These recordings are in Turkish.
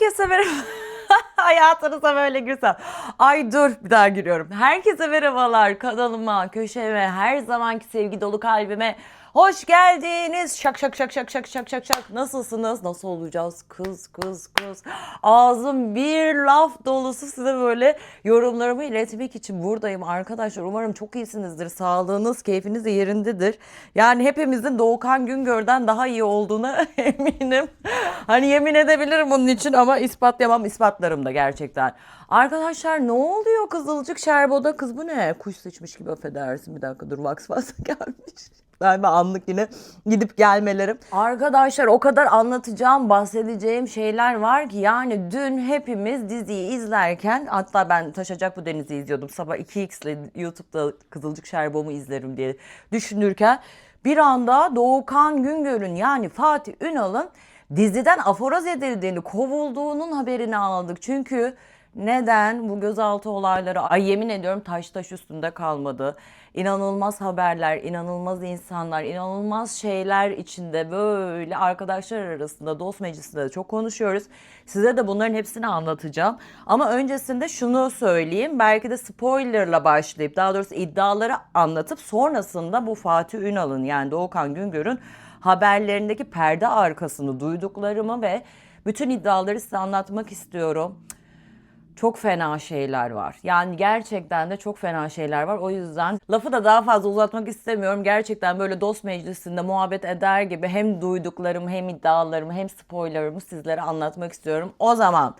Herkese merhaba. Hayatınıza böyle girsem. Ay dur bir daha giriyorum. Herkese merhabalar kanalıma, köşeme, her zamanki sevgi dolu kalbime. Hoş geldiniz. Şak şak şak şak şak şak şak şak. Nasılsınız? Nasıl olacağız? Kız kız kız. Ağzım bir laf dolusu size böyle yorumlarımı iletmek için buradayım arkadaşlar. Umarım çok iyisinizdir. Sağlığınız, keyfiniz de yerindedir. Yani hepimizin Doğukan Güngör'den daha iyi olduğuna eminim. Hani yemin edebilirim bunun için ama ispatlayamam. ispatlarım da gerçekten. Arkadaşlar ne oluyor Kızılcık Şerbo'da? Kız bu ne? Kuş sıçmış gibi affedersin. Bir dakika dur Max fazla gelmiş. De anlık yine gidip gelmelerim. Arkadaşlar o kadar anlatacağım, bahsedeceğim şeyler var ki yani dün hepimiz diziyi izlerken hatta ben Taşacak Bu Denizi izliyordum. Sabah 2x ile YouTube'da Kızılcık Şerbom'u izlerim diye düşünürken bir anda Doğukan Güngör'ün yani Fatih Ünal'ın diziden aforoz edildiğini, kovulduğunun haberini aldık. Çünkü neden bu gözaltı olayları ay yemin ediyorum taş taş üstünde kalmadı. İnanılmaz haberler, inanılmaz insanlar, inanılmaz şeyler içinde böyle arkadaşlar arasında dost meclisinde de çok konuşuyoruz. Size de bunların hepsini anlatacağım. Ama öncesinde şunu söyleyeyim. Belki de spoilerla başlayıp daha doğrusu iddiaları anlatıp sonrasında bu Fatih Ünal'ın yani Doğukan Güngör'ün haberlerindeki perde arkasını duyduklarımı ve bütün iddiaları size anlatmak istiyorum. Çok fena şeyler var. Yani gerçekten de çok fena şeyler var. O yüzden lafı da daha fazla uzatmak istemiyorum. Gerçekten böyle dost meclisinde muhabbet eder gibi hem duyduklarımı hem iddialarımı hem spoilerımı sizlere anlatmak istiyorum. O zaman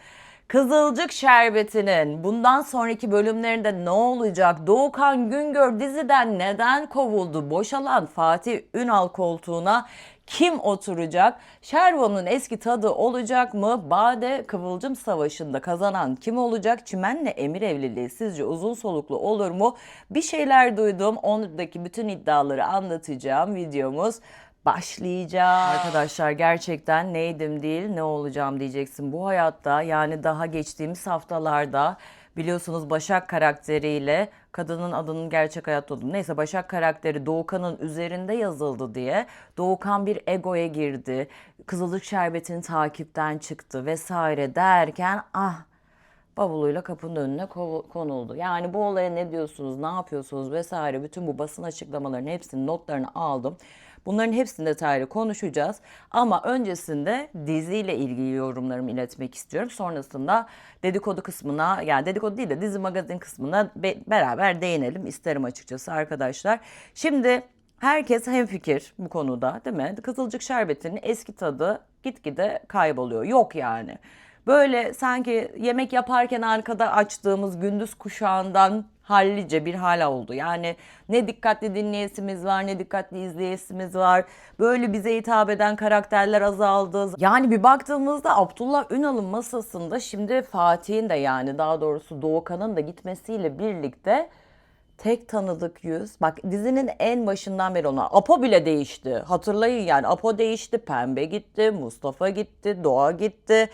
Kızılcık Şerbeti'nin bundan sonraki bölümlerinde ne olacak? Doğukan Güngör diziden neden kovuldu? Boşalan Fatih Ünal koltuğuna kim oturacak? Şervo'nun eski tadı olacak mı? Bade Kıvılcım Savaşı'nda kazanan kim olacak? Çimen'le Emir evliliği sizce uzun soluklu olur mu? Bir şeyler duydum. Ondaki bütün iddiaları anlatacağım. Videomuz başlayacak. Arkadaşlar gerçekten neydim değil ne olacağım diyeceksin bu hayatta. Yani daha geçtiğimiz haftalarda biliyorsunuz Başak karakteriyle kadının adının gerçek hayatta olduğunu. Neyse Başak karakteri Doğukan'ın üzerinde yazıldı diye Doğukan bir egoya girdi. Kızılcık şerbetini takipten çıktı vesaire derken ah bavuluyla kapının önüne konuldu. Yani bu olaya ne diyorsunuz, ne yapıyorsunuz vesaire bütün bu basın açıklamalarının hepsinin notlarını aldım. Bunların hepsini detaylı konuşacağız. Ama öncesinde diziyle ilgili yorumlarımı iletmek istiyorum. Sonrasında dedikodu kısmına yani dedikodu değil de dizi magazin kısmına be- beraber değinelim isterim açıkçası arkadaşlar. Şimdi herkes hemfikir bu konuda değil mi? Kızılcık şerbetinin eski tadı gitgide kayboluyor. Yok yani. Böyle sanki yemek yaparken arkada açtığımız gündüz kuşağından hallice bir hala oldu. Yani ne dikkatli dinleyesimiz var ne dikkatli izleyesimiz var. Böyle bize hitap eden karakterler azaldı. Yani bir baktığımızda Abdullah Ünal'ın masasında şimdi Fatih'in de yani daha doğrusu Doğukan'ın da gitmesiyle birlikte tek tanıdık yüz. Bak dizinin en başından beri ona. Apo bile değişti. Hatırlayın yani Apo değişti. Pembe gitti. Mustafa gitti. Doğa gitti.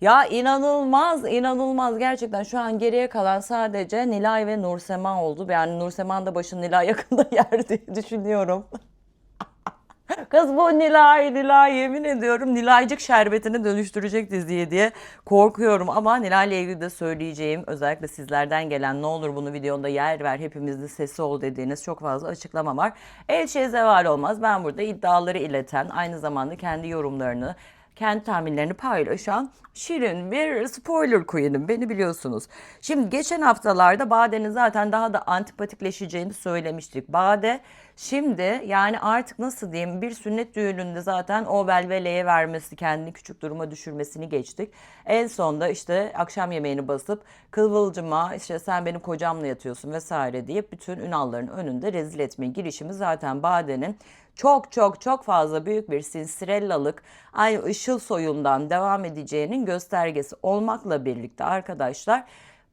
Ya inanılmaz, inanılmaz. Gerçekten şu an geriye kalan sadece Nilay ve Nursema oldu. Yani Nursema'nın da başını Nilay yakında yer diye düşünüyorum. Kız bu Nilay, Nilay yemin ediyorum Nilaycık şerbetini dönüştürecek diziye diye korkuyorum. Ama Nilay'la ilgili de söyleyeceğim özellikle sizlerden gelen ne olur bunu videonda yer ver hepimizin sesi ol dediğiniz çok fazla açıklama var. El şey zeval olmaz. Ben burada iddiaları ileten aynı zamanda kendi yorumlarını kendi tahminlerini paylaşan şirin bir spoiler queen'im beni biliyorsunuz. Şimdi geçen haftalarda Bade'nin zaten daha da antipatikleşeceğini söylemiştik. Bade şimdi yani artık nasıl diyeyim bir sünnet düğününde zaten o velveleye vermesi kendini küçük duruma düşürmesini geçtik. En sonda işte akşam yemeğini basıp kıvılcıma işte sen benim kocamla yatıyorsun vesaire diye bütün ünalların önünde rezil etme girişimi zaten Bade'nin çok çok çok fazla büyük bir sinsirellalık aynı ışıl soyundan devam edeceğinin göstergesi olmakla birlikte arkadaşlar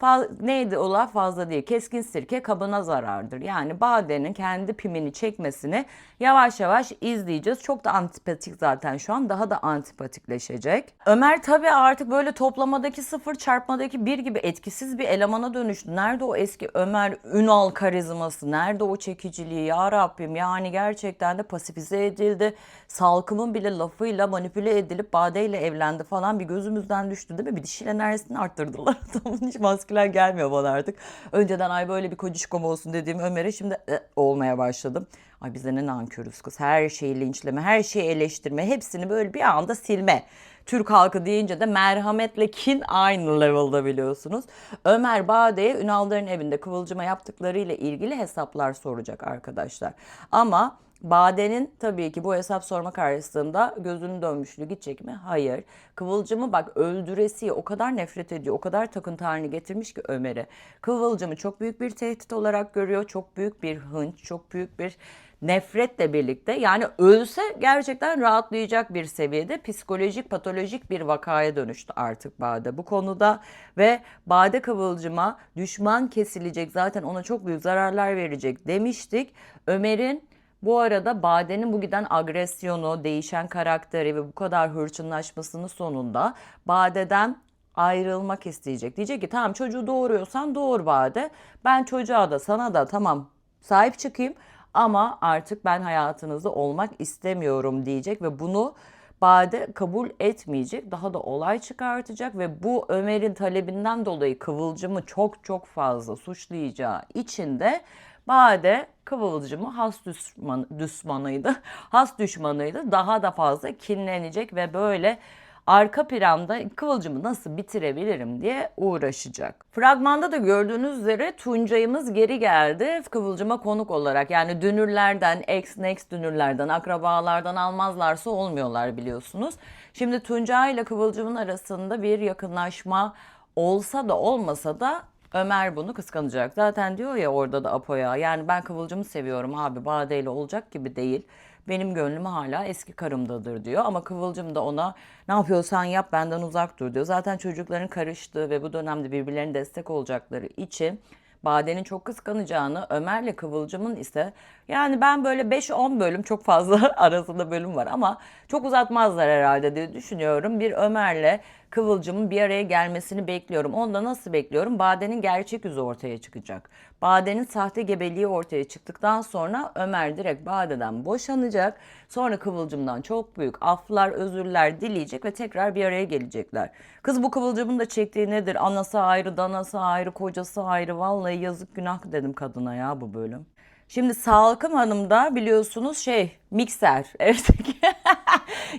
Fa- neydi o laf fazla değil. Keskin sirke kabına zarardır. Yani Bade'nin kendi pimini çekmesini yavaş yavaş izleyeceğiz. Çok da antipatik zaten şu an. Daha da antipatikleşecek. Ömer tabii artık böyle toplamadaki sıfır çarpmadaki bir gibi etkisiz bir elemana dönüştü. Nerede o eski Ömer Ünal karizması? Nerede o çekiciliği? Ya Rabbim yani gerçekten de pasifize edildi. Salkımın bile lafıyla manipüle edilip Bade ile evlendi falan bir gözümüzden düştü değil mi? Bir dişil enerjisini arttırdılar. Adamın hiç maskülen gelmiyor bana artık. Önceden ay böyle bir kocişkom olsun dediğim Ömer'e şimdi e, olmaya başladım. Ay bize ne nankörüz kız. Her şeyi linçleme, her şeyi eleştirme, hepsini böyle bir anda silme. Türk halkı deyince de merhametle kin aynı level'da biliyorsunuz. Ömer Bade'ye Ünal'ların evinde Kıvılcım'a yaptıklarıyla ilgili hesaplar soracak arkadaşlar. Ama Bade'nin tabii ki bu hesap sorma karşısında gözünün dönmüşlüğü gidecek mi? Hayır. Kıvılcım'ı bak öldüresiye o kadar nefret ediyor, o kadar takıntı haline getirmiş ki Ömer'e. Kıvılcım'ı çok büyük bir tehdit olarak görüyor, çok büyük bir hınç, çok büyük bir nefretle birlikte yani ölse gerçekten rahatlayacak bir seviyede psikolojik patolojik bir vakaya dönüştü artık Bade bu konuda ve Bade Kıvılcım'a düşman kesilecek zaten ona çok büyük zararlar verecek demiştik. Ömer'in bu arada Bade'nin bu giden agresyonu, değişen karakteri ve bu kadar hırçınlaşmasının sonunda Bade'den ayrılmak isteyecek. Diyecek ki tamam çocuğu doğuruyorsan doğur Bade. Ben çocuğa da sana da tamam sahip çıkayım ama artık ben hayatınızda olmak istemiyorum diyecek ve bunu Bade kabul etmeyecek. Daha da olay çıkartacak ve bu Ömer'in talebinden dolayı Kıvılcım'ı çok çok fazla suçlayacağı için de Bade Kıvılcım'ı has düşman, düşmanıydı. Has düşmanıydı. Daha da fazla kinlenecek ve böyle arka planda Kıvılcım'ı nasıl bitirebilirim diye uğraşacak. Fragmanda da gördüğünüz üzere Tuncay'ımız geri geldi Kıvılcım'a konuk olarak. Yani dünürlerden, ex next dünürlerden, akrabalardan almazlarsa olmuyorlar biliyorsunuz. Şimdi Tuncay ile Kıvılcım'ın arasında bir yakınlaşma olsa da olmasa da Ömer bunu kıskanacak. Zaten diyor ya orada da Apo'ya yani ben Kıvılcım'ı seviyorum abi Bade ile olacak gibi değil. Benim gönlüm hala eski karımdadır diyor ama Kıvılcım da ona ne yapıyorsan yap benden uzak dur diyor. Zaten çocukların karıştığı ve bu dönemde birbirlerine destek olacakları için Bade'nin çok kıskanacağını, Ömer'le Kıvılcım'ın ise yani ben böyle 5-10 bölüm çok fazla arasında bölüm var ama çok uzatmazlar herhalde diye düşünüyorum. Bir Ömer'le Kıvılcım'ın bir araya gelmesini bekliyorum. Onda nasıl bekliyorum? Bade'nin gerçek yüzü ortaya çıkacak. Bade'nin sahte gebeliği ortaya çıktıktan sonra Ömer direkt Bade'den boşanacak. Sonra Kıvılcım'dan çok büyük aflar, özürler dileyecek ve tekrar bir araya gelecekler. Kız bu Kıvılcım'ın da çektiği nedir? Anası ayrı, danası ayrı, kocası ayrı. Vallahi yazık günah dedim kadına ya bu bölüm. Şimdi Salkım Hanım da biliyorsunuz şey mikser. Evet.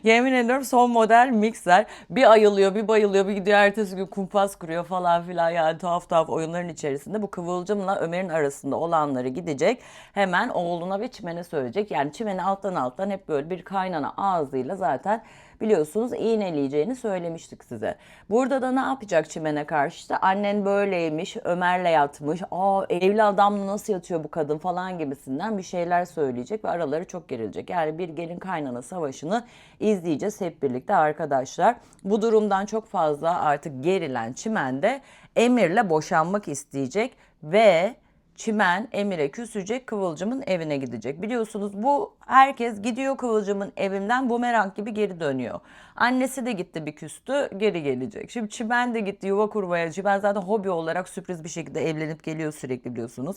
Yemin ediyorum son model mikser. Bir ayılıyor, bir bayılıyor, bir gidiyor ertesi gün kumpas kuruyor falan filan. Yani tuhaf tuhaf oyunların içerisinde bu Kıvılcım'la Ömer'in arasında olanları gidecek. Hemen oğluna ve Çimen'e söyleyecek. Yani Çimen'i alttan alttan hep böyle bir kaynana ağzıyla zaten biliyorsunuz iğneleyeceğini söylemiştik size. Burada da ne yapacak Çimen'e karşı? İşte annen böyleymiş, Ömer'le yatmış, aa evli adamla nasıl yatıyor bu kadın falan gibisinden bir şeyler söyleyecek ve araları çok gerilecek. Yani bir gelin kaynana savaşını izleyeceğiz hep birlikte arkadaşlar. Bu durumdan çok fazla artık gerilen Çimen de Emir'le boşanmak isteyecek ve Çimen Emir'e küsecek Kıvılcım'ın evine gidecek. Biliyorsunuz bu herkes gidiyor Kıvılcım'ın evinden bumerang gibi geri dönüyor. Annesi de gitti bir küstü geri gelecek. Şimdi Çimen de gitti yuva kurmaya. Çimen zaten hobi olarak sürpriz bir şekilde evlenip geliyor sürekli biliyorsunuz.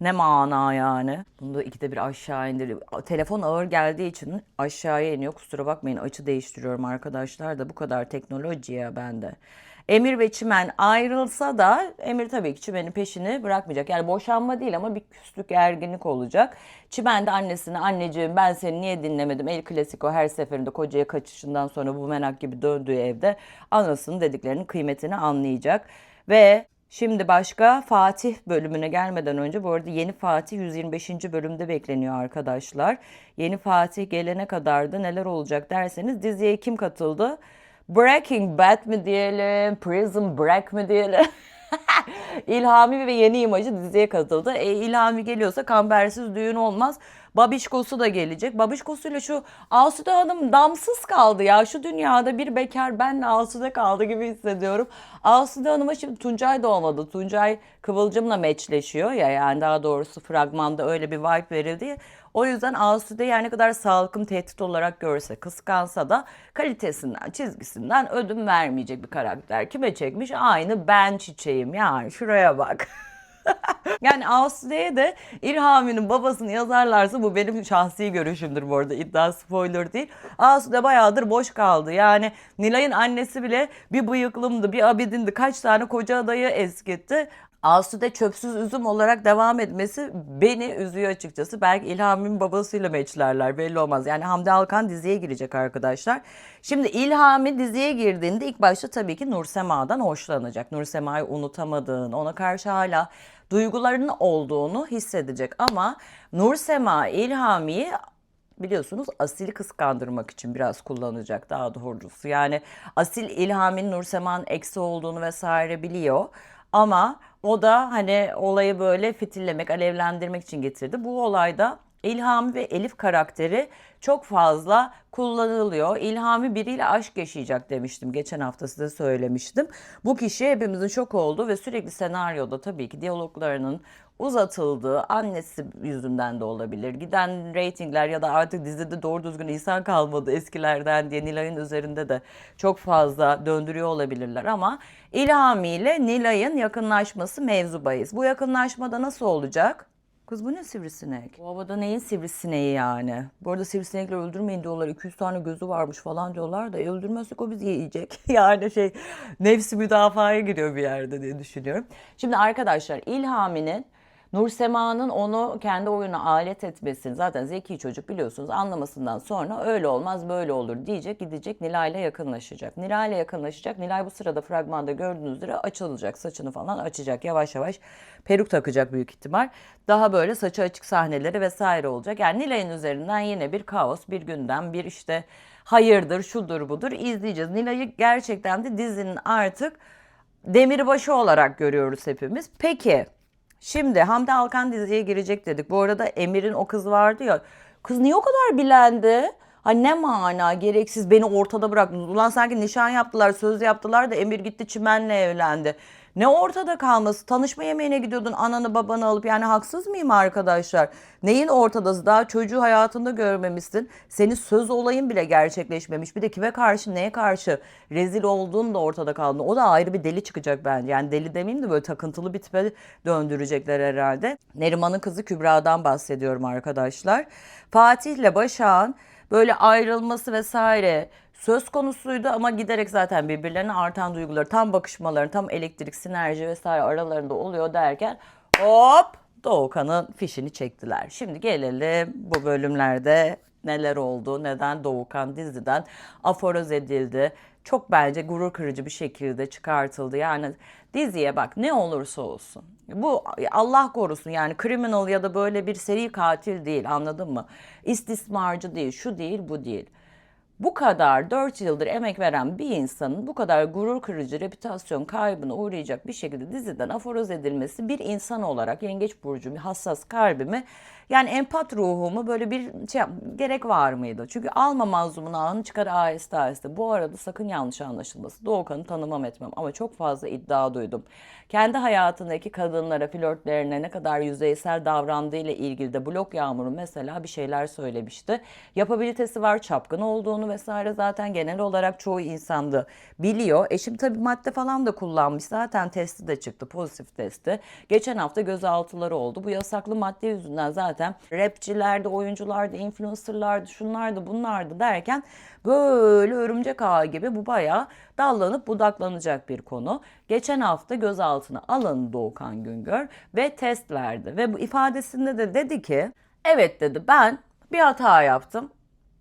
Ne mana yani. Bunu da ikide bir aşağı indir. Telefon ağır geldiği için aşağıya iniyor. Kusura bakmayın açı değiştiriyorum arkadaşlar da bu kadar teknoloji ya bende. Emir ve Çimen ayrılsa da Emir tabii ki Çimen'in peşini bırakmayacak. Yani boşanma değil ama bir küslük erginlik olacak. Çimen de annesine anneciğim ben seni niye dinlemedim? El klasiko her seferinde kocaya kaçışından sonra bu menak gibi döndüğü evde anasının dediklerinin kıymetini anlayacak. Ve Şimdi başka Fatih bölümüne gelmeden önce bu arada yeni Fatih 125. bölümde bekleniyor arkadaşlar. Yeni Fatih gelene kadar da neler olacak derseniz diziye kim katıldı? Breaking Bad mi diyelim, Prison Break mi diyelim? İlhami ve yeni imajı diziye katıldı. E, İlhami geliyorsa kambersiz düğün olmaz. Babişkosu da gelecek. Babişkosuyla şu Asude Hanım damsız kaldı ya. Şu dünyada bir bekar benle Asude kaldı gibi hissediyorum. Asude Hanım'a şimdi Tuncay da olmadı. Tuncay Kıvılcım'la meçleşiyor ya yani daha doğrusu fragmanda öyle bir vibe verildi. O yüzden Asude yani ne kadar sağlıkın tehdit olarak görse, kıskansa da kalitesinden, çizgisinden ödün vermeyecek bir karakter. Kime çekmiş? Aynı ben çiçeğim yani şuraya bak. Yani Asude'ye de İlhami'nin babasını yazarlarsa bu benim şahsi görüşümdür bu arada iddia spoiler değil. Asude bayağıdır boş kaldı. Yani Nilay'ın annesi bile bir bıyıklımdı bir abidindi kaç tane koca adayı eskitti. Asude çöpsüz üzüm olarak devam etmesi beni üzüyor açıkçası. Belki İlhami'nin babasıyla meçlerler belli olmaz. Yani Hamdi Alkan diziye girecek arkadaşlar. Şimdi İlhami diziye girdiğinde ilk başta tabii ki Nursema'dan hoşlanacak. Nursema'yı unutamadığını, ona karşı hala duygularının olduğunu hissedecek. Ama Nursema İlhami'yi biliyorsunuz Asil'i kıskandırmak için biraz kullanacak daha doğrusu. Yani Asil İlhami'nin Nursema'nın eksi olduğunu vesaire biliyor. Ama o da hani olayı böyle fitillemek, alevlendirmek için getirdi. Bu olayda İlhami ve Elif karakteri çok fazla kullanılıyor. İlhami biriyle aşk yaşayacak demiştim. Geçen hafta size söylemiştim. Bu kişi hepimizin şok olduğu ve sürekli senaryoda tabii ki diyaloglarının uzatıldığı annesi yüzünden de olabilir. Giden reytingler ya da artık dizide doğru düzgün insan kalmadı eskilerden diye Nilay'ın üzerinde de çok fazla döndürüyor olabilirler ama İlhami ile Nilay'ın yakınlaşması mevzu bahis. Bu yakınlaşmada nasıl olacak? Kız bu ne sivrisinek? Bu havada neyin sivrisineği yani? Bu arada sivrisinekler öldürmeyin diyorlar. 200 tane gözü varmış falan diyorlar da e, öldürmezsek o bizi yiyecek. yani şey nefsi müdafaya giriyor bir yerde diye düşünüyorum. Şimdi arkadaşlar İlhami'nin Nur Sema'nın onu kendi oyuna alet etmesini zaten zeki çocuk biliyorsunuz anlamasından sonra öyle olmaz böyle olur diyecek gidecek Nilay'la yakınlaşacak. Nilay'la yakınlaşacak. Nilay bu sırada fragmanda gördüğünüz üzere açılacak saçını falan açacak yavaş yavaş peruk takacak büyük ihtimal. Daha böyle saçı açık sahneleri vesaire olacak. Yani Nilay'ın üzerinden yine bir kaos bir gündem bir işte hayırdır şudur budur izleyeceğiz. Nilay'ı gerçekten de dizinin artık demirbaşı olarak görüyoruz hepimiz. Peki Şimdi Hamdi Alkan diziye girecek dedik. Bu arada Emir'in o kız vardı ya. Kız niye o kadar bilendi? Ha ne mana gereksiz beni ortada bıraktınız. Ulan sanki nişan yaptılar, söz yaptılar da Emir gitti çimenle evlendi. Ne ortada kalması? Tanışma yemeğine gidiyordun ananı babanı alıp yani haksız mıyım arkadaşlar? Neyin ortadası? Daha çocuğu hayatında görmemişsin. Senin söz olayın bile gerçekleşmemiş. Bir de kime karşı neye karşı rezil olduğun da ortada kaldı. O da ayrı bir deli çıkacak bence. Yani deli demeyeyim de böyle takıntılı bir tipe döndürecekler herhalde. Neriman'ın kızı Kübra'dan bahsediyorum arkadaşlar. Fatih'le Başak'ın böyle ayrılması vesaire söz konusuydu ama giderek zaten birbirlerine artan duyguları tam bakışmaların tam elektrik sinerji vesaire aralarında oluyor derken hop Doğukan'ın fişini çektiler. Şimdi gelelim bu bölümlerde neler oldu, neden Doğukan diziden aforoz edildi. Çok bence gurur kırıcı bir şekilde çıkartıldı. Yani diziye bak ne olursa olsun. Bu Allah korusun yani criminal ya da böyle bir seri katil değil anladın mı? İstismarcı değil, şu değil, bu değil bu kadar 4 yıldır emek veren bir insanın bu kadar gurur kırıcı reputasyon kaybına uğrayacak bir şekilde diziden aforoz edilmesi bir insan olarak yengeç burcu hassas kalbimi yani empat ruhumu böyle bir şey gerek var mıydı? Çünkü alma mazlumun ağını çıkar aheste aheste. Bu arada sakın yanlış anlaşılması. Doğukan'ı tanımam etmem ama çok fazla iddia duydum. Kendi hayatındaki kadınlara, flörtlerine ne kadar yüzeysel davrandığı ile ilgili de blok yağmuru mesela bir şeyler söylemişti. Yapabilitesi var, çapkın olduğunu vesaire zaten genel olarak çoğu insanda biliyor. Eşim tabii madde falan da kullanmış. Zaten testi de çıktı, pozitif testi. Geçen hafta gözaltıları oldu. Bu yasaklı madde yüzünden zaten rapçilerde, oyuncularda, influencerlarda, şunlardı, bunlardı derken böyle örümcek ağı gibi bu bayağı dallanıp budaklanacak bir konu. Geçen hafta gözaltına alındı Doğukan Güngör ve test verdi ve bu ifadesinde de dedi ki evet dedi ben bir hata yaptım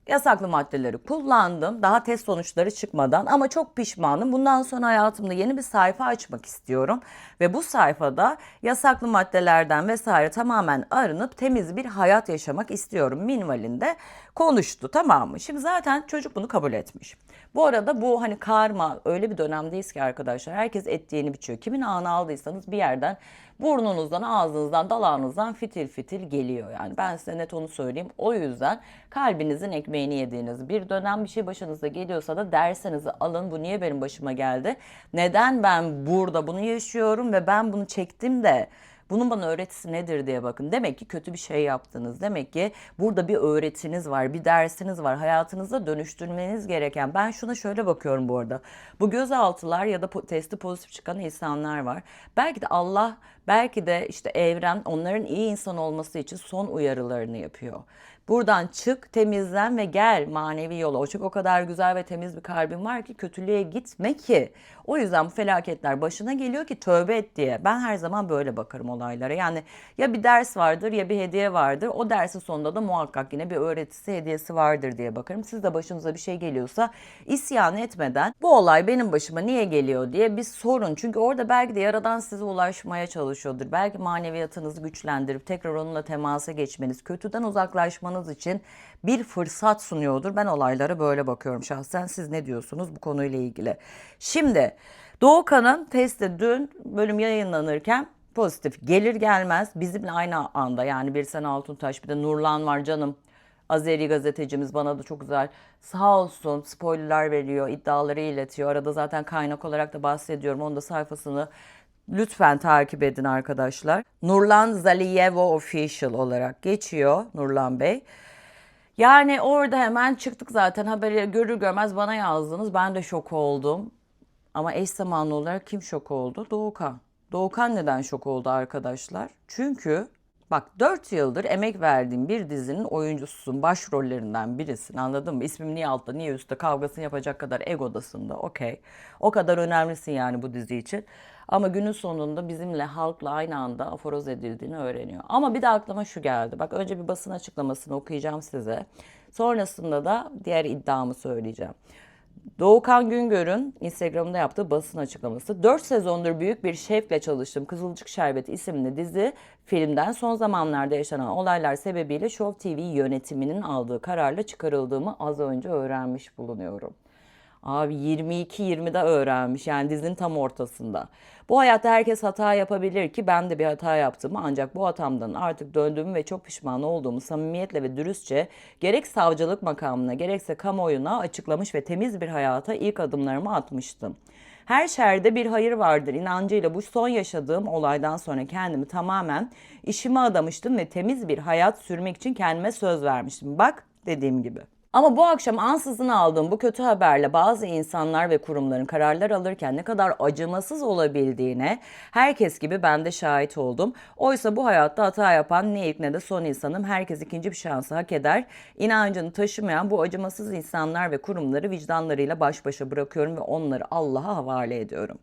Yasaklı maddeleri kullandım. Daha test sonuçları çıkmadan ama çok pişmanım. Bundan sonra hayatımda yeni bir sayfa açmak istiyorum. Ve bu sayfada yasaklı maddelerden vesaire tamamen arınıp temiz bir hayat yaşamak istiyorum minvalinde konuştu tamam mı? Şimdi zaten çocuk bunu kabul etmiş. Bu arada bu hani karma öyle bir dönemdeyiz ki arkadaşlar herkes ettiğini biçiyor. Kimin ağını aldıysanız bir yerden burnunuzdan, ağzınızdan, dalağınızdan fitil fitil geliyor yani. Ben size net onu söyleyeyim. O yüzden kalbinizin ekmeğini yediğiniz bir dönem bir şey başınıza geliyorsa da dersenizi alın. Bu niye benim başıma geldi? Neden ben burada bunu yaşıyorum ve ben bunu çektim de bunun bana öğretisi nedir diye bakın. Demek ki kötü bir şey yaptınız. Demek ki burada bir öğretiniz var, bir dersiniz var. Hayatınızda dönüştürmeniz gereken. Ben şuna şöyle bakıyorum bu arada. Bu gözaltılar ya da testi pozitif çıkan insanlar var. Belki de Allah, belki de işte evren onların iyi insan olması için son uyarılarını yapıyor. Buradan çık, temizlen ve gel manevi yola. O çok o kadar güzel ve temiz bir kalbin var ki kötülüğe gitme ki. O yüzden bu felaketler başına geliyor ki tövbe et diye. Ben her zaman böyle bakarım olaylara. Yani ya bir ders vardır ya bir hediye vardır. O dersin sonunda da muhakkak yine bir öğretisi, hediyesi vardır diye bakarım. Siz de başınıza bir şey geliyorsa isyan etmeden bu olay benim başıma niye geliyor diye bir sorun. Çünkü orada belki de Yaradan size ulaşmaya çalışıyordur. Belki maneviyatınızı güçlendirip tekrar onunla temasa geçmeniz, kötüden uzaklaşmanız için bir fırsat sunuyordur. Ben olaylara böyle bakıyorum şahsen. Siz ne diyorsunuz bu konuyla ilgili? Şimdi Doğukan'ın testi dün bölüm yayınlanırken pozitif gelir gelmez bizimle aynı anda yani bir sene Altuntaş bir de Nurlan var canım. Azeri gazetecimiz bana da çok güzel sağ olsun spoilerler veriyor, iddiaları iletiyor. Arada zaten kaynak olarak da bahsediyorum. Onun da sayfasını lütfen takip edin arkadaşlar. Nurlan Zaliyevo Official olarak geçiyor Nurlan Bey. Yani orada hemen çıktık zaten haberi görür görmez bana yazdınız. Ben de şok oldum. Ama eş zamanlı olarak kim şok oldu? Doğukan. Doğukan neden şok oldu arkadaşlar? Çünkü bak 4 yıldır emek verdiğim bir dizinin oyuncususun, başrollerinden birisin anladın mı? İsmim niye altta niye üstte kavgasını yapacak kadar egodasında okey. O kadar önemlisin yani bu dizi için. Ama günün sonunda bizimle halkla aynı anda aforoz edildiğini öğreniyor. Ama bir de aklıma şu geldi. Bak önce bir basın açıklamasını okuyacağım size. Sonrasında da diğer iddiamı söyleyeceğim. Doğukan Güngör'ün Instagram'da yaptığı basın açıklaması. 4 sezondur büyük bir şevkle çalıştığım Kızılcık Şerbeti isimli dizi filmden son zamanlarda yaşanan olaylar sebebiyle Show TV yönetiminin aldığı kararla çıkarıldığımı az önce öğrenmiş bulunuyorum. Abi 22-20'de öğrenmiş yani dizinin tam ortasında. Bu hayatta herkes hata yapabilir ki ben de bir hata yaptım ancak bu hatamdan artık döndüğümü ve çok pişman olduğumu samimiyetle ve dürüstçe gerek savcılık makamına gerekse kamuoyuna açıklamış ve temiz bir hayata ilk adımlarımı atmıştım. Her şerde bir hayır vardır inancıyla bu son yaşadığım olaydan sonra kendimi tamamen işime adamıştım ve temiz bir hayat sürmek için kendime söz vermiştim. Bak dediğim gibi. Ama bu akşam ansızın aldığım bu kötü haberle bazı insanlar ve kurumların kararlar alırken ne kadar acımasız olabildiğine herkes gibi ben de şahit oldum. Oysa bu hayatta hata yapan ne ilk ne de son insanım. Herkes ikinci bir şansı hak eder. İnancını taşımayan bu acımasız insanlar ve kurumları vicdanlarıyla baş başa bırakıyorum ve onları Allah'a havale ediyorum.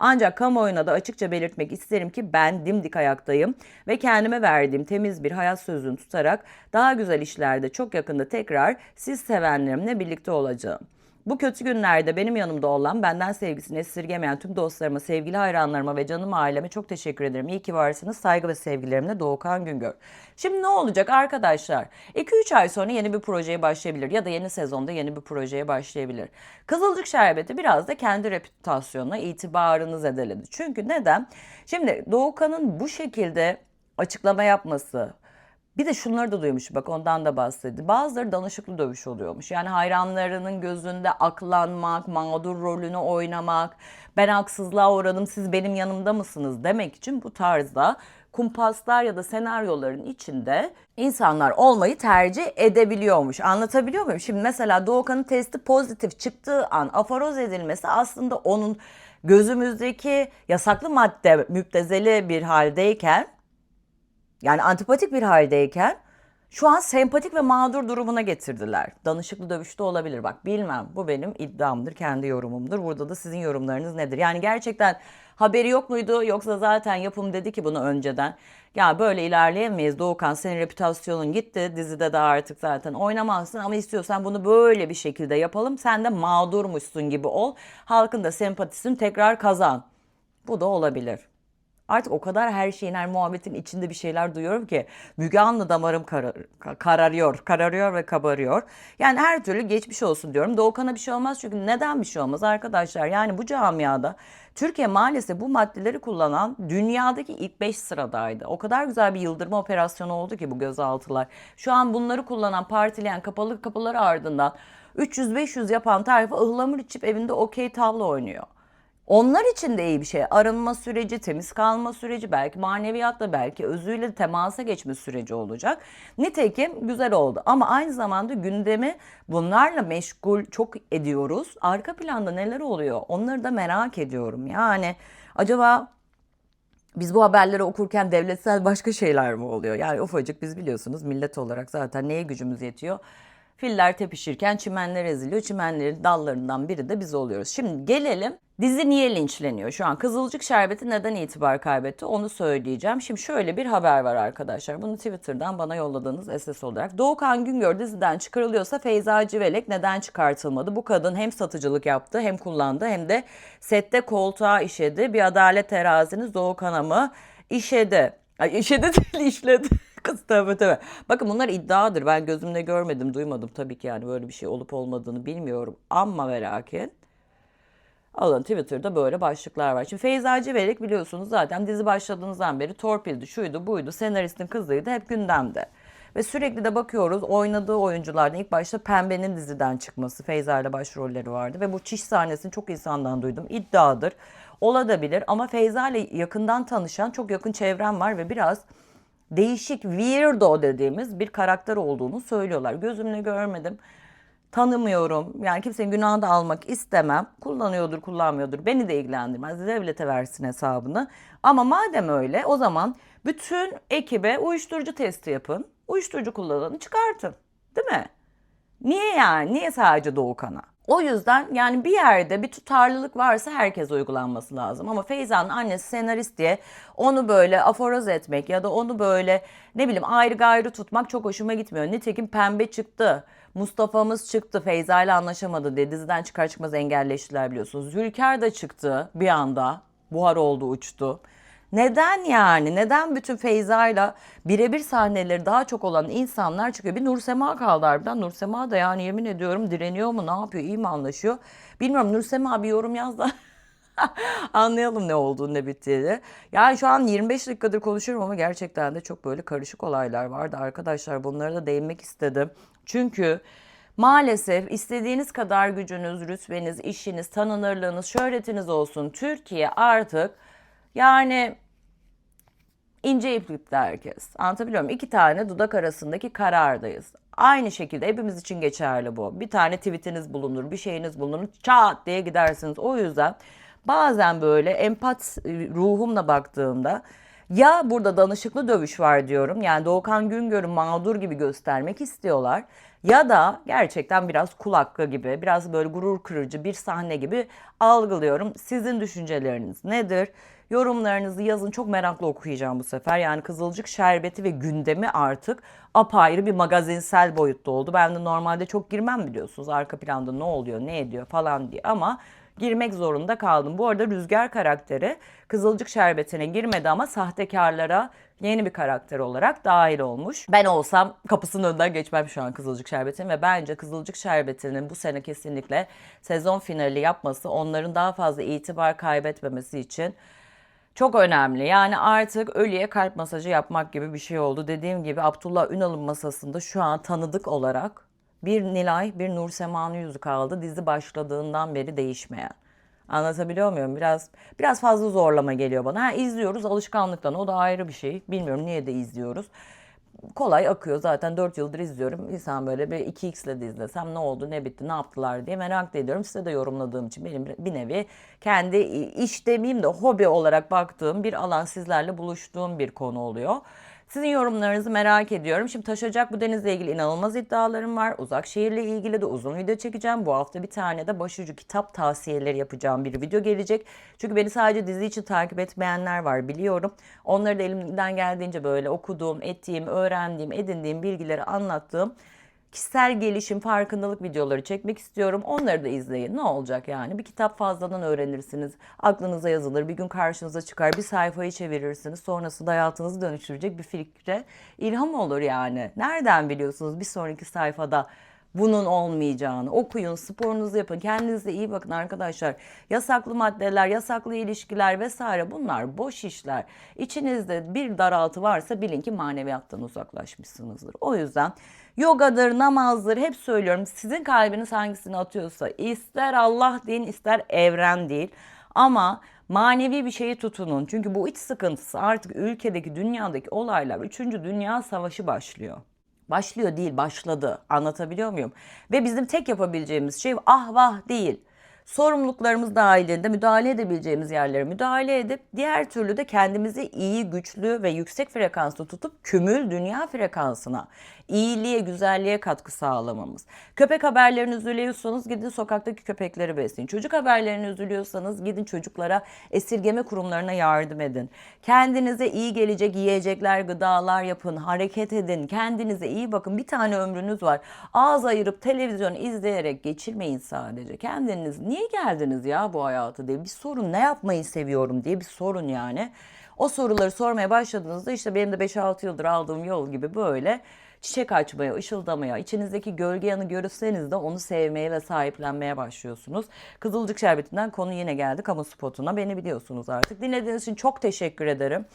Ancak kamuoyuna da açıkça belirtmek isterim ki ben dimdik ayaktayım ve kendime verdiğim temiz bir hayat sözünü tutarak daha güzel işlerde çok yakında tekrar siz sevenlerimle birlikte olacağım. Bu kötü günlerde benim yanımda olan, benden sevgisini esirgemeyen tüm dostlarıma, sevgili hayranlarıma ve canım aileme çok teşekkür ederim. İyi ki varsınız. Saygı ve sevgilerimle Doğukan Güngör. Şimdi ne olacak arkadaşlar? 2-3 ay sonra yeni bir projeye başlayabilir ya da yeni sezonda yeni bir projeye başlayabilir. Kızılcık Şerbeti biraz da kendi reputasyonuna itibarını zedeledi. Çünkü neden? Şimdi Doğukan'ın bu şekilde açıklama yapması, bir de şunları da duymuş bak ondan da bahsetti. Bazıları danışıklı dövüş oluyormuş. Yani hayranlarının gözünde aklanmak, mağdur rolünü oynamak, ben haksızlığa uğradım siz benim yanımda mısınız demek için bu tarzda kumpaslar ya da senaryoların içinde insanlar olmayı tercih edebiliyormuş. Anlatabiliyor muyum? Şimdi mesela Doğukan'ın testi pozitif çıktığı an aforoz edilmesi aslında onun gözümüzdeki yasaklı madde müptezeli bir haldeyken yani antipatik bir haldeyken şu an sempatik ve mağdur durumuna getirdiler. Danışıklı dövüşte olabilir bak bilmem bu benim iddiamdır kendi yorumumdur. Burada da sizin yorumlarınız nedir? Yani gerçekten haberi yok muydu yoksa zaten yapım dedi ki bunu önceden. Ya böyle ilerleyemeyiz Doğukan senin reputasyonun gitti dizide de artık zaten oynamazsın ama istiyorsan bunu böyle bir şekilde yapalım. Sen de mağdurmuşsun gibi ol halkın da sempatisini tekrar kazan. Bu da olabilir. Artık o kadar her şeyin, her muhabbetin içinde bir şeyler duyuyorum ki Müge Anlı damarım karar, kararıyor, kararıyor ve kabarıyor. Yani her türlü geçmiş olsun diyorum. Doğukan'a bir şey olmaz çünkü neden bir şey olmaz arkadaşlar? Yani bu camiada Türkiye maalesef bu maddeleri kullanan dünyadaki ilk 5 sıradaydı. O kadar güzel bir yıldırma operasyonu oldu ki bu gözaltılar. Şu an bunları kullanan, partileyen, kapalı kapıları ardından 300-500 yapan tayfa ıhlamur içip evinde okey tavla oynuyor. Onlar için de iyi bir şey. Arınma süreci, temiz kalma süreci, belki maneviyatla, belki özüyle temasa geçme süreci olacak. Nitekim güzel oldu. Ama aynı zamanda gündemi bunlarla meşgul çok ediyoruz. Arka planda neler oluyor? Onları da merak ediyorum. Yani acaba biz bu haberleri okurken devletsel başka şeyler mi oluyor? Yani ufacık biz biliyorsunuz millet olarak zaten neye gücümüz yetiyor? Filler tepişirken çimenler eziliyor. Çimenlerin dallarından biri de biz oluyoruz. Şimdi gelelim dizi niye linçleniyor? Şu an Kızılcık Şerbeti neden itibar kaybetti onu söyleyeceğim. Şimdi şöyle bir haber var arkadaşlar. Bunu Twitter'dan bana yolladığınız SS olarak. Doğukan Güngör diziden çıkarılıyorsa Feyza Civelek neden çıkartılmadı? Bu kadın hem satıcılık yaptı hem kullandı hem de sette koltuğa işedi. Bir adalet teraziniz Doğukan'a mı işedi? Ay işedi değil işledi. Kız tövbe tövbe. Bakın bunlar iddiadır. Ben gözümle görmedim, duymadım tabii ki yani böyle bir şey olup olmadığını bilmiyorum. Ama ve lakin alın Twitter'da böyle başlıklar var. Şimdi Feyza Civelek biliyorsunuz zaten dizi başladığınızdan beri torpildi, şuydu, buydu, senaristin kızıydı hep gündemde. Ve sürekli de bakıyoruz oynadığı oyunculardan ilk başta Pembe'nin diziden çıkması. Feyza ile başrolleri vardı ve bu çiş sahnesini çok insandan duydum. İddiadır. Olabilir ama Feyza ile yakından tanışan çok yakın çevrem var ve biraz değişik weirdo dediğimiz bir karakter olduğunu söylüyorlar. Gözümle görmedim. Tanımıyorum. Yani kimsenin günahını da almak istemem. Kullanıyordur, kullanmıyordur. Beni de ilgilendirmez. Devlete versin hesabını. Ama madem öyle o zaman bütün ekibe uyuşturucu testi yapın. Uyuşturucu kullananı çıkartın. Değil mi? Niye yani? Niye sadece Doğukan'a? O yüzden yani bir yerde bir tutarlılık varsa herkes uygulanması lazım. Ama Feyza'nın annesi senarist diye onu böyle aforoz etmek ya da onu böyle ne bileyim ayrı gayrı tutmak çok hoşuma gitmiyor. Nitekim pembe çıktı. Mustafa'mız çıktı. Feyza ile anlaşamadı diye diziden çıkar çıkmaz engelleştiler biliyorsunuz. Zülker de çıktı bir anda. Buhar oldu uçtu. Neden yani? Neden bütün Feyza'yla birebir sahneleri daha çok olan insanlar çıkıyor? Bir Nursema kaldı harbiden. Nursema da yani yemin ediyorum direniyor mu? Ne yapıyor? İyi mi anlaşıyor? Bilmiyorum Nursema bir yorum yaz da anlayalım ne olduğunu ne bittiğini. Yani şu an 25 dakikadır konuşuyorum ama gerçekten de çok böyle karışık olaylar vardı arkadaşlar. Bunlara da değinmek istedim. Çünkü Maalesef istediğiniz kadar gücünüz, rütbeniz, işiniz, tanınırlığınız, şöhretiniz olsun. Türkiye artık yani ince iplikte herkes. Anlatabiliyor muyum? İki tane dudak arasındaki karardayız. Aynı şekilde hepimiz için geçerli bu. Bir tane tweetiniz bulunur, bir şeyiniz bulunur, çat diye gidersiniz. O yüzden bazen böyle empat ruhumla baktığımda ya burada danışıklı dövüş var diyorum. Yani Doğukan Güngör'ü mağdur gibi göstermek istiyorlar. Ya da gerçekten biraz kul gibi, biraz böyle gurur kırıcı bir sahne gibi algılıyorum. Sizin düşünceleriniz nedir? Yorumlarınızı yazın. Çok meraklı okuyacağım bu sefer. Yani Kızılcık Şerbeti ve gündemi artık apayrı bir magazinsel boyutta oldu. Ben de normalde çok girmem biliyorsunuz. Arka planda ne oluyor, ne ediyor falan diye. Ama girmek zorunda kaldım. Bu arada Rüzgar karakteri Kızılcık Şerbeti'ne girmedi ama sahtekarlara yeni bir karakter olarak dahil olmuş. Ben olsam kapısının önünden geçmem şu an Kızılcık Şerbeti'nin ve bence Kızılcık Şerbeti'nin bu sene kesinlikle sezon finali yapması onların daha fazla itibar kaybetmemesi için çok önemli. Yani artık ölüye kalp masajı yapmak gibi bir şey oldu. Dediğim gibi Abdullah Ünal'ın masasında şu an tanıdık olarak bir Nilay, bir Nur Sema'nın yüzü kaldı. Dizi başladığından beri değişmeyen. Anlatabiliyor muyum? Biraz biraz fazla zorlama geliyor bana. Ha izliyoruz alışkanlıktan. O da ayrı bir şey. Bilmiyorum niye de izliyoruz. Kolay akıyor zaten 4 yıldır izliyorum. İnsan böyle bir 2x ile de izlesem ne oldu, ne bitti, ne yaptılar diye merak ediyorum. Size de yorumladığım için benim bir nevi kendi iş demeyeyim de hobi olarak baktığım bir alan sizlerle buluştuğum bir konu oluyor. Sizin yorumlarınızı merak ediyorum. Şimdi taşacak bu denizle ilgili inanılmaz iddialarım var. Uzak şehirle ilgili de uzun video çekeceğim. Bu hafta bir tane de başucu kitap tavsiyeleri yapacağım bir video gelecek. Çünkü beni sadece dizi için takip etmeyenler var biliyorum. Onları da elimden geldiğince böyle okuduğum, ettiğim, öğrendiğim, edindiğim bilgileri anlattığım kişisel gelişim, farkındalık videoları çekmek istiyorum. Onları da izleyin. Ne olacak yani? Bir kitap fazladan öğrenirsiniz. Aklınıza yazılır. Bir gün karşınıza çıkar. Bir sayfayı çevirirsiniz. Sonrasında hayatınızı dönüştürecek bir fikre ilham olur yani. Nereden biliyorsunuz bir sonraki sayfada bunun olmayacağını. Okuyun, sporunuzu yapın, kendinize iyi bakın arkadaşlar. Yasaklı maddeler, yasaklı ilişkiler vesaire bunlar boş işler. İçinizde bir daraltı varsa bilin ki maneviyattan uzaklaşmışsınızdır. O yüzden yogadır, namazdır hep söylüyorum. Sizin kalbiniz hangisini atıyorsa ister Allah deyin ister evren değil. Ama manevi bir şeyi tutunun. Çünkü bu iç sıkıntısı artık ülkedeki, dünyadaki olaylar 3. Dünya Savaşı başlıyor. Başlıyor değil, başladı. Anlatabiliyor muyum? Ve bizim tek yapabileceğimiz şey ah vah değil. Sorumluluklarımız dahilinde müdahale edebileceğimiz yerlere müdahale edip diğer türlü de kendimizi iyi, güçlü ve yüksek frekanslı tutup kümül dünya frekansına, iyiliğe, güzelliğe katkı sağlamamız. Köpek haberlerini üzülüyorsanız gidin sokaktaki köpekleri besleyin. Çocuk haberlerini üzülüyorsanız gidin çocuklara esirgeme kurumlarına yardım edin. Kendinize iyi gelecek yiyecekler, gıdalar yapın, hareket edin. Kendinize iyi bakın. Bir tane ömrünüz var. Ağız ayırıp televizyon izleyerek geçirmeyin sadece. Kendiniz niye geldiniz ya bu hayatı diye bir sorun. Ne yapmayı seviyorum diye bir sorun yani. O soruları sormaya başladığınızda işte benim de 5-6 yıldır aldığım yol gibi böyle çiçek açmaya, ışıldamaya, içinizdeki gölge yanı görürseniz de onu sevmeye ve sahiplenmeye başlıyorsunuz. Kızılcık Şerbeti'nden konu yine geldi kamu spotuna. Beni biliyorsunuz artık. Dinlediğiniz için çok teşekkür ederim.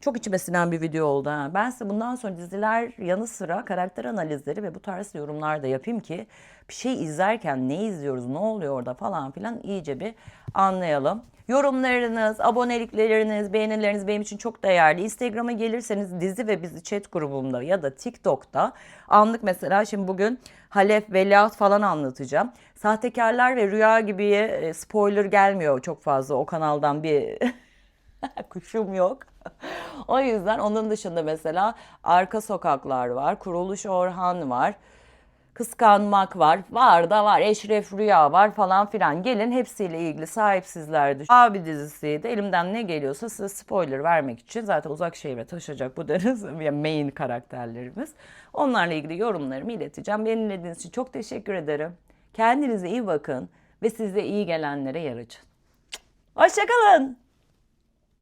Çok içime sinen bir video oldu. Ha. Ben size bundan sonra diziler yanı sıra karakter analizleri ve bu tarz yorumlar da yapayım ki bir şey izlerken ne izliyoruz, ne oluyor orada falan filan iyice bir anlayalım. Yorumlarınız, abonelikleriniz, beğenileriniz benim için çok değerli. Instagram'a gelirseniz dizi ve bizi chat grubumda ya da TikTok'ta anlık mesela şimdi bugün Halef, Veliaht falan anlatacağım. Sahtekarlar ve Rüya gibi e, spoiler gelmiyor çok fazla o kanaldan bir kuşum yok. o yüzden onun dışında mesela Arka Sokaklar var, Kuruluş Orhan var. Kıskanmak var. Var da var. Eşref Rüya var falan filan. Gelin hepsiyle ilgili sahipsizlerdi. Abi dizisiydi. Elimden ne geliyorsa size spoiler vermek için zaten uzak şehre taşacak bu deniz ya main karakterlerimiz. Onlarla ilgili yorumlarımı ileteceğim. Beni dinlediğiniz için çok teşekkür ederim. Kendinize iyi bakın ve size iyi gelenlere yer açın. Hoşçakalın.